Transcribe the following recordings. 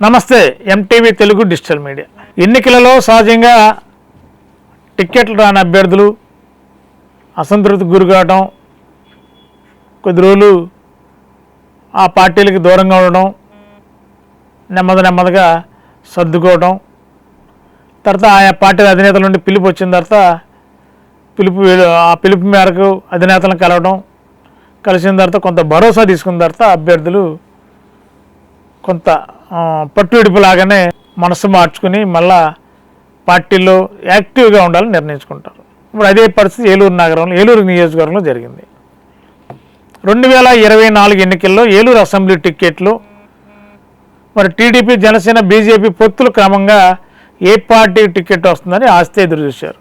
నమస్తే MTV Telugu digital media. ఎన్నికలలో సహజంగా టిక్కెట్లు రాని అభ్యర్థులు అసంతృప్తికి గురి కావడం కొద్ది రోజులు ఆ పార్టీలకు దూరంగా ఉండడం నెమ్మది నెమ్మదిగా సర్దుకోవడం తర్వాత ఆయా పార్టీల అధినేతల నుండి పిలుపు వచ్చిన తర్వాత పిలుపు ఆ పిలుపు మేరకు అధినేతలను కలవడం కలిసిన తర్వాత కొంత భరోసా తీసుకున్న తర్వాత అభ్యర్థులు కొంత ఆ, పట్టు మనసు మార్చుకుని మళ్ళా పార్టీల్లో యాక్టివ్గా ఉండాలని నిర్ణయించుకుంటారు. ఇప్పుడు అదే పరిస్థితి ఏలూరు నగరంలో ఏలూరు నియోజకవర్గంలో జరిగింది. రెండు వేల ఇరవై నాలుగు ఎన్నికల్లో ఏలూరు అసెంబ్లీ టిక్కెట్లు మరి టీడీపీ జనసేన బీజేపీ పొత్తులు క్రమంగా ఏ పార్టీ టికెట్ వస్తుందని ఆస్తే ఎదురు చూశారు.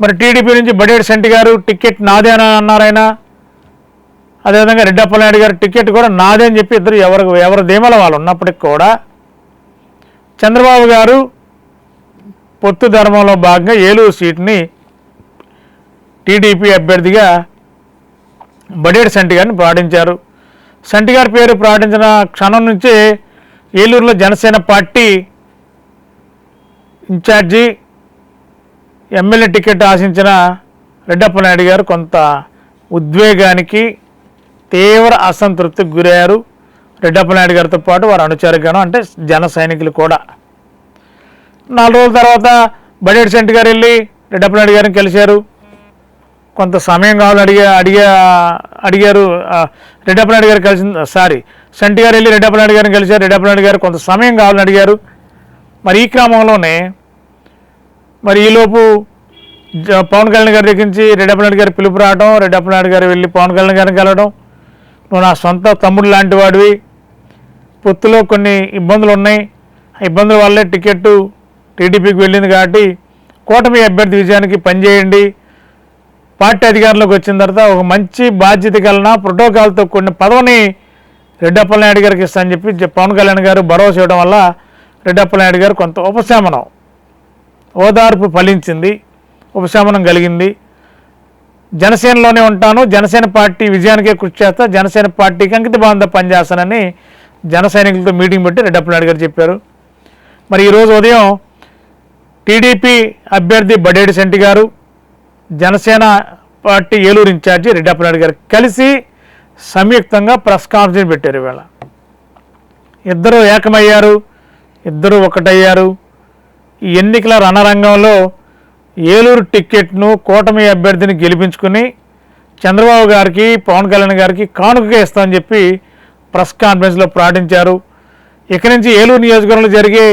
మరి టీడీపీ నుంచి బడేడు సెంటి గారు టికెట్ నాదేనా అన్నారైనా అదేవిధంగా రెడ్డప్పలనాయుడు గారు టికెట్ కూడా నాదే అని చెప్పి ఇద్దరు ఎవరు ఎవరి ధీమల వాళ్ళు ఉన్నప్పటికి కూడా చంద్రబాబు గారు పొత్తు ధర్మంలో భాగంగా ఏలూరు సీట్ని టీడీపీ అభ్యర్థిగా బడేడి సంటి గారిని ప్రకటించారు సంటి గారి పేరు ప్రకటించిన క్షణం నుంచే ఏలూరులో Janasena party incharge MLA ticket ఆశించిన రెడ్డప్పనాయుడు గారు కొంత ఉద్వేగానికి తీవ్ర అసంతృప్తికి గురయ్యారు. రెడ్డప్పనాయుడు గారితో పాటు వారు అనుచరుగాను అంటే జన సైనికులు కూడా. నాలుగు రోజుల తర్వాత బడేటి సెంటి గారు వెళ్ళి రెడ్డప్పనాయుడు గారిని కలిశారు. కొంత సమయం కావాలని అడిగా అడిగా అడిగారు. రెడ్డప్పనాయుడు గారు కలిసి సారీ సెంటి గారు వెళ్ళి రెడ్డప్పనాయుడు గారిని కలిశారు. రెడ్డప్పనాయుడు గారు కొంత సమయం కావాలని అడిగారు. మరి ఈ క్రమంలోనే మరి ఈలోపు పవన్ కళ్యాణ్ గారి దగ్గర నుంచి రెడ్డప్పనాయుడు గారి పిలుపు రావడం రెడ్డప్పనాయుడు గారు వెళ్ళి పవన్ కళ్యాణ్ గారిని కలవడం నువ్వు నా సొంత తమ్ముడు లాంటి వాడివి. పొత్తులో కొన్ని ఇబ్బందులు ఉన్నాయి. ఆ ఇబ్బందుల వల్లే టికెట్ టీడీపీకి వెళ్ళింది కాబట్టి కూటమి అభ్యర్థి విజయానికి పనిచేయండి పార్టీ అధికారంలోకి వచ్చిన తర్వాత ఒక మంచి బాధ్యత కలిగిన ప్రోటోకాల్తో కొన్ని పదవిని రెడ్డప్పలనాయుడు గారికి ఇస్తా అని చెప్పి పవన్ కళ్యాణ్ గారు భరోసా ఇవ్వడం వల్ల రెడ్డప్పలనాయుడు గారు కొంత ఉపశమనం. ఓదార్పు ఫలించింది. ఉపశమనం కలిగింది. జనసేనలోనే ఉంటాను. జనసేన పార్టీ విజయానికే కృషి చేస్తా. జనసేన పార్టీకి అంకిత భావంతో పనిచేస్తానని జన సైనికులతో మీటింగ్ పెట్టి రెడ్డప్పనాయుడు గారు చెప్పారు. మరి ఈరోజు ఉదయం టీడీపీ అభ్యర్థి బడేడి శెట్టి గారు జనసేన పార్టీ ఏలూరు ఇన్ఛార్జి రెడ్డప్పనాయుడు గారు కలిసి సంయుక్తంగా ప్రెస్ కాన్ఫరెన్స్ పెట్టారు ఇవాళ. ఇద్దరు ఏకమయ్యారు ఇద్దరు ఒకటయ్యారు. ఈ ఎన్నికల రణరంగంలో ఏలూరు టిక్కెట్ను కూటమి అభ్యర్థిని గెలిపించుకుని చంద్రబాబు గారికి పవన్ కళ్యాణ్ గారికి కానుకగా ఇస్తామని చెప్పి ప్రెస్ కాన్ఫరెన్స్లో ప్రకటించారు. ఇక నుంచి ఏలూరు నియోజకవర్గంలో జరిగే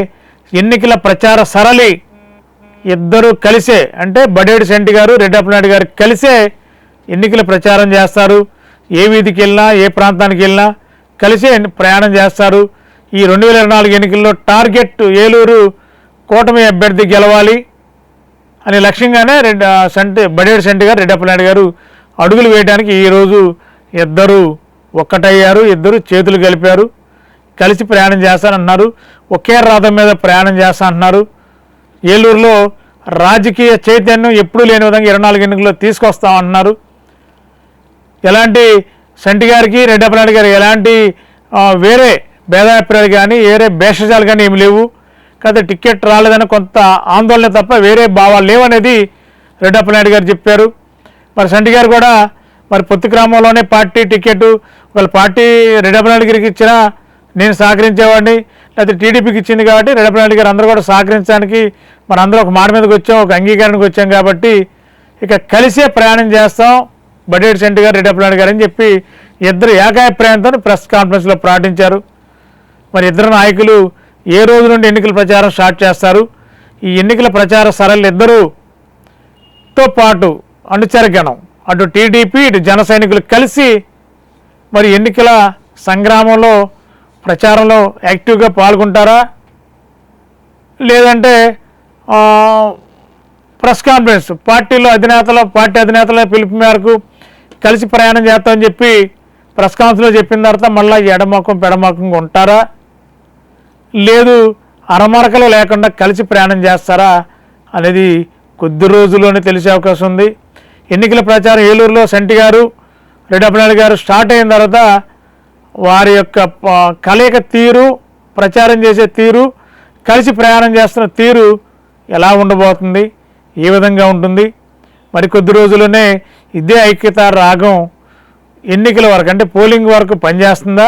ఎన్నికల ప్రచార సరళి ఇద్దరు కలిసే అంటే బడేడు శెట్టి గారు రెడ్డప్పనాయుడు గారు కలిసే ఎన్నికల ప్రచారం చేస్తారు. ఏ వీధికి వెళ్ళినా ఏ ప్రాంతానికి వెళ్ళినా కలిసే ప్రయాణం చేస్తారు. ఈ రెండు వేల ఇరవై నాలుగు ఎన్నికల్లో టార్గెట్ ఏలూరు కూటమి అభ్యర్థి గెలవాలి. అనే లక్ష్యంగానే రెడ్ సంటి బడేడు సంటి గారు రెడ్డప్పనాయుడు గారు అడుగులు వేయడానికి ఈరోజు ఇద్దరు ఒక్కటయ్యారు ఇద్దరు చేతులు కలిపారు కలిసి ప్రయాణం చేస్తానంటున్నారు ఒకే రథం మీద ప్రయాణం చేస్తా అంటున్నారు ఏలూరులో రాజకీయ చైతన్యం ఎప్పుడూ లేని విధంగా ఇరవై నాలుగు ఎన్నికల్లో తీసుకొస్తామంటున్నారు ఎలాంటి సంటి గారికి రెడ్డప్పనాయుడు గారు ఎలాంటి వేరే భేదాభిప్రాయాలు కానీ వేరే భేషజాలు కానీ ఏమి లేవు. కాకపోతే టికెట్ రాలేదని కొంత ఆందోళన తప్ప వేరే భావాలు లేవనేది రెడ్డప్పనాయుడు గారు చెప్పారు. మరి సంటి గారు కూడా మరి పొత్తు గ్రామంలోనే పార్టీ టికెట్ వాళ్ళ పార్టీ రెడ్డప్పనాయుడు గారికి ఇచ్చినా నేను సహకరించేవాడిని లేకపోతే టీడీపీకి ఇచ్చింది కాబట్టి రెడ్డప్పనాయుడు గారు అందరూ కూడా సహకరించడానికి మరి అందరూ ఒక మాట మీదకి వచ్చాం ఒక అంగీకారానికి వచ్చాం కాబట్టి ఇక కలిసే ప్రయాణం చేస్తాం బడేటి సెంటి గారు రెడ్డప్పనాయుడు గారు అని చెప్పి ఇద్దరు ఏకాభిప్రాయంతో ప్రెస్ కాన్ఫరెన్స్లో ప్రకటించారు మరి ఇద్దరు నాయకులు ఏ రోజు నుండి ఎన్నికల ప్రచారం స్టార్ట్ చేస్తారు? ఈ ఎన్నికల ప్రచార సరళి ఇద్దరుతో పాటు అనుచరగణం అటు టీడీపీ ఇటు జన సైనికులు కలిసి మరి ఎన్నికల సంగ్రామంలో ప్రచారంలో యాక్టివ్గా పాల్గొంటారా? లేదంటే ప్రెస్ కాన్ఫరెన్స్ పార్టీలో అధినేతల పార్టీ అధినేతల పిలుపు మేరకు కలిసి ప్రయాణం చేస్తామని చెప్పి ప్రెస్ కాన్ఫరెన్స్లో చెప్పిన తర్వాత మళ్ళీ ఎడమొఖం పెడమొఖంగా ఉంటారా? లేదు అరమరకలు లేకుండా కలిసి ప్రయాణం చేస్తారా అనేది కొద్ది రోజుల్లోనే తెలిసే అవకాశం ఉంది. ఎన్నికల ప్రచారం ఏలూరులో సెంటి గారు రెడ్డప్పనాయుడు గారు స్టార్ట్ అయిన తర్వాత వారి యొక్క కలయిక తీరు ప్రచారం చేసే తీరు కలిసి ప్రయాణం చేస్తున్న తీరు ఎలా ఉండబోతుంది ఏ విధంగా ఉంటుంది మరి కొద్ది రోజుల్లోనే ఇదే ఐక్యత రాగం ఎన్నికల వరకు అంటే పోలింగ్ వరకు పనిచేస్తుందా?